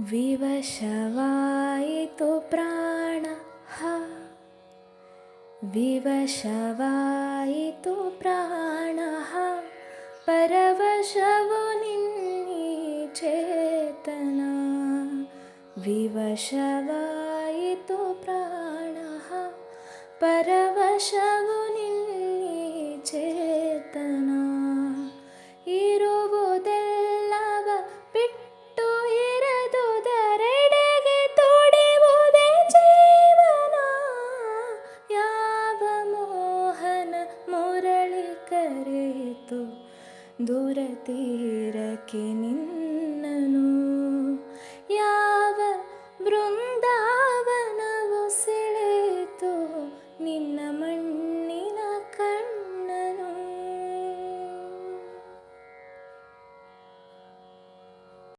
विवशवायितु प्राणः। विवशवायितु प्राणः। परवशवो चेतना। विवशवायितु प्राणः। परवश ಗಾಳಿ ಕರೆಯಿತು ದೂರ ತೀರಕ್ಕೆ ನಿನ್ನನು. ಯಾವ ಬೃಂದ